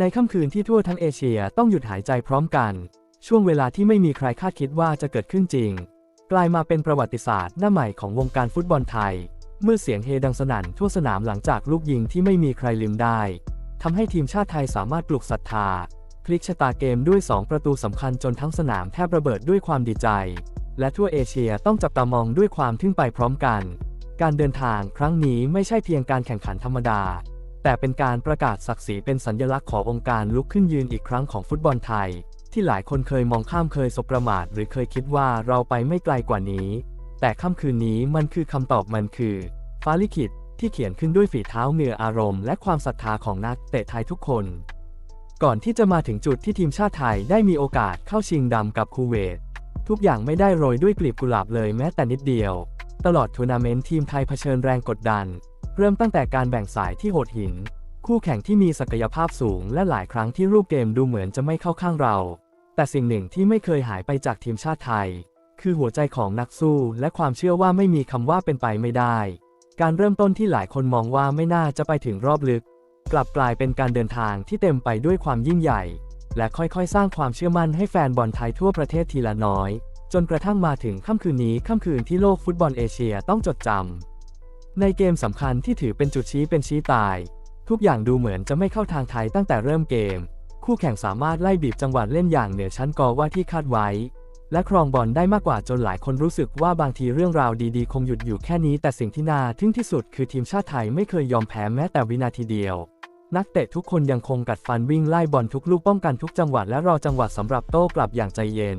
ในค่ำคืนที่ทั่วทั้งเอเชียต้องหยุดหายใจพร้อมกัน ช่วงเวลาที่ไม่มีใครคาดคิดว่าจะเกิดขึ้นจริง กลายมาเป็นประวัติศาสตร์หน้าใหม่ของวงการฟุตบอลไทย เมื่อเสียงเฮดังสนั่นทั่วสนามหลังจากลูกยิงที่ไม่มีใครลืมได้ทำให้ทีมชาติไทยสามารถปลุกศรัทธาพลิกชะตาเกมด้วย 2 ประตูสำคัญจนทั้งสนามแทบระเบิดด้วยความดีใจ และทั่วเอเชียต้องจับตามองด้วยความทึ่งไปพร้อมกัน การเดินทางครั้งนี้ไม่ใช่เพียงการแข่งขันธรรมดา แต่เป็นการประกาศศักดิ์ศรีเป็นสัญลักษณ์ขององค์การลุกขึ้นยืนอีกครั้งของฟุตบอลไทย ที่หลายคนเคยมองข้ามเคยสบประมาทหรือเคยคิดว่าเราไปไม่ไกลกว่านี้ แต่ค่ำคืนนี้มันคือคำตอบมันคือฟ้าลิขิตที่เขียนขึ้นด้วยฝีเท้าเหนืออารมณ์และความศรัทธาของนักเตะไทยทุกคน ก่อนที่จะมาถึงจุดที่ทีมชาติไทยได้มีโอกาสเข้าชิงดำกับคูเวต ทุกอย่างไม่ได้โรยด้วยกลีบกุหลาบเลยแม้แต่นิดเดียว ตลอดทัวร์นาเมนต์ทีมไทยเผชิญแรงกดดัน เริ่มตั้งแต่การแบ่งสายที่โหดหิน คู่แข่งที่มีศักยภาพสูงและหลายครั้งที่รูปเกมดูเหมือนจะไม่เข้าข้างเรา แต่สิ่งหนึ่งที่ไม่เคยหายไปจากทีมชาติไทย คือหัวใจของนักสู้และความเชื่อว่าไม่มีคำว่าเป็นไปไม่ได้ การเริ่มต้นที่หลายคนมองว่าไม่น่าจะไปถึงรอบลึก กลับกลายเป็นการเดินทางที่เต็มไปด้วยความยิ่งใหญ่ และค่อยๆ สร้างความเชื่อมั่นให้แฟนบอลไทยทั่วประเทศทีละน้อย จนกระทั่งมาถึงค่ำคืนนี้ค่ำคืนที่โลกฟุตบอลเอเชียต้องจดจำ ในเกมสำคัญที่ถือเป็นจุดชี้เป็นชี้ตาย ทุกอย่างดูเหมือนจะไม่เข้าทางไทยตั้งแต่เริ่มเกม คู่แข่งสามารถไล่บีบจังหวะเล่นอย่างเหนือชั้นกอว่าที่คาดไว้ และครองบอลได้มากกว่าจนหลายคนรู้สึกว่าบางทีเรื่องราวดีๆ คงหยุดอยู่แค่นี้ แต่สิ่งที่น่าทึ่งที่สุดคือทีมชาติไทยไม่เคยยอมแพ้แม้แต่วินาทีเดียว นักเตะทุกคนยังคงกัดฟันวิ่งไล่บอลทุกลูกป้องกันทุกจังหวะและรอจังหวะสำหรับโต้กลับอย่างใจเย็น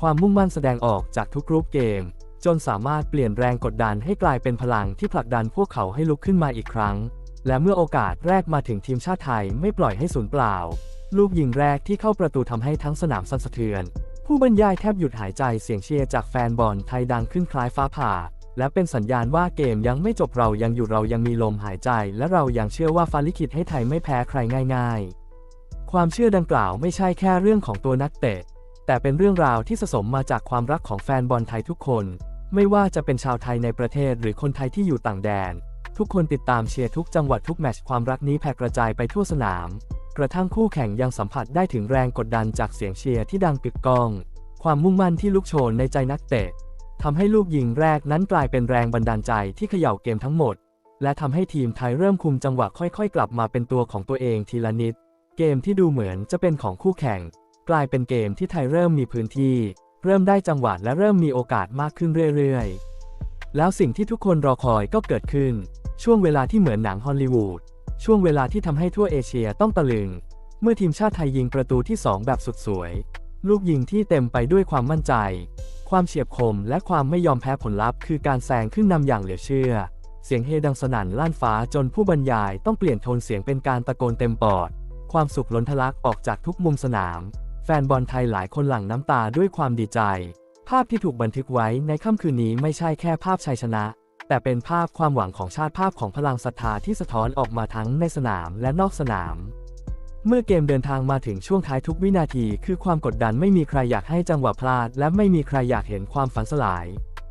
ความมุ่งมั่นแสดงออกจากทุกรูปเกม จนสามารถเปลี่ยนแรงกดดันให้กลายเป็นพลังที่ผลักดันพวกเขาให้ลุกขึ้นมาอีกครั้ง และเมื่อโอกาสแรกมาถึงทีมชาติไทยไม่ปล่อยให้สูญเปล่า ลูกยิงแรกที่เข้าประตูทำให้ทั้งสนามสั่นสะเทือน ผู้บรรยายแทบหยุดหายใจเสียงเชียร์จากแฟนบอลไทยดังขึ้นคล้ายฟ้าผ่า และเป็นสัญญาณว่าเกมยังไม่จบเรายังอยู่เรายังมีลมหายใจ และเรายังเชื่อว่าฟาลิขิตให้ไทยไม่แพ้ใครง่าย ๆ ความเชื่อดังกล่าวไม่ใช่แค่เรื่องของตัวนักเตะแต่เป็นเรื่องราวที่สะสมมาจากความรักของแฟนบอลไทยทุกคน ไม่ว่าจะเป็นชาวไทยในประเทศหรือคนไทยที่อยู่ต่างแดน ทุกคนติดตามเชียร์ทุกจังหวัดทุกแมตช์ความรักนี้แผ่กระจายไปทั่วสนาม กระทั่งคู่แข่งยังสัมผัสได้ถึงแรงกดดันจากเสียงเชียร์ที่ดังกึกก้อง ความมุ่งมั่นที่ลุกโชนในใจนักเตะทำให้ลูกยิงแรกนั้นกลายเป็นแรงบันดาลใจที่เขย่าเกมทั้งหมด และทำให้ทีมไทยเริ่มคุมจังหวะค่อยๆ กลับมาเป็นตัวของตัวเองทีละนิด เกมที่ดูเหมือนจะเป็นของคู่แข่ง กลายเป็นเกมที่ไทยเริ่มมีพื้นที่ เริ่มได้จังหวะและเริ่มมีโอกาสมากขึ้นเรื่อยๆ แล้วสิ่งที่ทุกคนรอคอยก็เกิดขึ้น ช่วงเวลาที่เหมือนหนังฮอลลีวูด ช่วงเวลาที่ทำให้ทั่วเอเชียต้องตะลึง เมื่อทีมชาติไทยยิงประตูที่ 2 แบบสุดสวย ลูกยิงที่เต็มไปด้วยความมั่นใจ ความเฉียบคมและความไม่ยอมแพ้ผลลัพธ์คือการแซงขึ้นนำอย่างเหลือเชื่อ เสียงเฮดังสนั่นลั่นฟ้าจนผู้บรรยายต้องเปลี่ยนโทนเสียงเป็นการตะโกนเต็มปอด ความสุขล้นทะลักออกจากทุกมุมสนาม ฟนบอลไทยหลายคนหลั่งน้ำตาด้วยความดีใจ ภาพที่ถูกบันทึกไว้ในค่ำคืนนี้ไม่ใช่แค่ภาพชัยชนะ แต่เป็นภาพความหวังของชาติภาพของพลังศรัทธาที่สะท้อนออกมาทั้งในสนามและนอกสนาม เมื่อเกมเดินทางมาถึงช่วงท้ายทุกวินาที คือความกดดันไม่มีใครอยากให้จังหวะพลาด และไม่มีใครอยากเห็นความฝันสลาย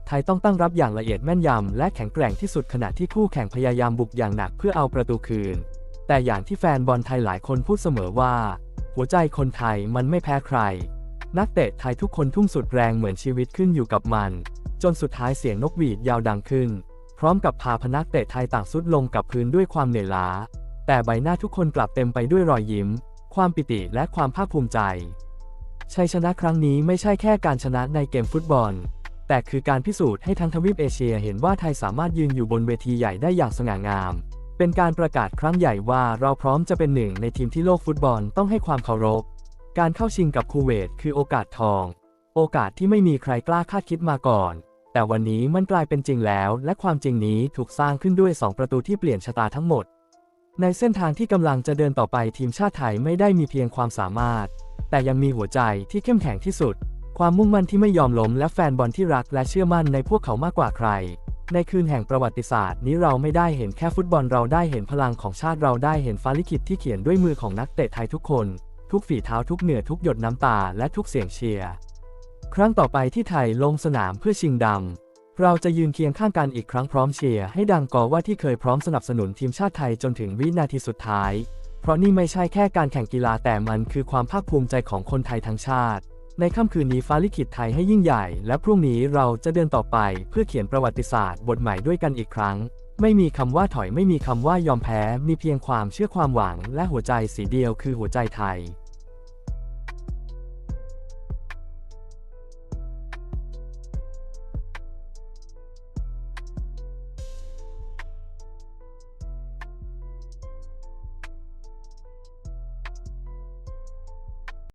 ไทยต้องตั้งรับอย่างละเอียดแม่นยำและแข็งแกร่งที่สุดขณะที่คู่แข่งพยายามบุกอย่างหนักเพื่อเอาประตูคืน แต่อย่างที่แฟนบอลไทยหลายคนพูดเสมอว่า หัวใจคนไทยมันไม่แพ้ใคร นักเตะไทยทุกคนทุ่มสุดแรงเหมือนชีวิตขึ้นอยู่กับมัน จนสุดท้ายเสียงนกหวีดยาวดังขึ้น พร้อมกับพาพนักเตะไทยต่างสุดลงกับพื้นด้วยความเหนื่อยล้า แต่ใบหน้าทุกคนกลับเต็มไปด้วยรอยยิ้ม ความปิติและความภาคภูมิใจชัยชนะครั้งนี้ไม่ใช่แค่การชนะในเกมฟุตบอล แต่คือการพิสูจน์ให้ทั้งทวีปเอเชียเห็นว่าไทยสามารถยืนอยู่บนเวทีใหญ่ได้อย่างสง่างาม เป็นการประกาศครั้งใหญ่ว่าเราพร้อมจะเป็นหนึ่งในทีมที่โลกฟุตบอลต้องให้ความเคารพ การเข้าชิงกับคูเวตคือโอกาสทอง โอกาสที่ไม่มีใครกล้าคาดคิดมาก่อน แต่วันนี้มันกลายเป็นจริงแล้ว และความจริงนี้ถูกสร้างขึ้นด้วย 2 ประตูที่เปลี่ยนชะตาทั้งหมด ในเส้นทางที่กำลังจะเดินต่อไปทีมชาติไทยไม่ได้มีเพียงความสามารถ แต่ยังมีหัวใจที่เข้มแข็งที่สุด ความมุ่งมั่นที่ไม่ยอมล้มและแฟนบอลที่รักและเชื่อมั่นในพวกเขามากกว่าใคร ในคืนแห่งประวัติศาสตร์นี้เราไม่ได้เห็นแค่ฟุตบอลเราได้เห็นพลังของชาติเราได้เห็นฟ้าลิขิตที่เขียนด้วยมือของนักเตะไทยทุกคน ทุกฝีเท้าทุกเหนือทุกหยดน้ำตาและทุกเสียงเชียร์ครั้งต่อไปที่ไทยลงสนามเพื่อชิงดำ เราจะยืนเคียงข้างกันอีกครั้งพร้อมเชียร์ให้ดังกอว่าที่เคยพร้อมสนับสนุนทีมชาติไทยจนถึงวินาทีสุดท้าย เพราะนี่ไม่ใช่แค่การแข่งกีฬาแต่มันคือความภาคภูมิใจของคนไทยทั้งชาติ ในค่ำคืนนี้ฟ้าลิขิตไทยให้ยิ่งใหญ่ และพรุ่งนี้เราจะเดินต่อไปเพื่อเขียนประวัติศาสตร์บทใหม่ด้วยกันอีกครั้ง ไม่มีคำว่าถอยไม่มีคำว่ายอมแพ้ มีเพียงความเชื่อความหวัง และหัวใจสีเดียวคือหัวใจไทย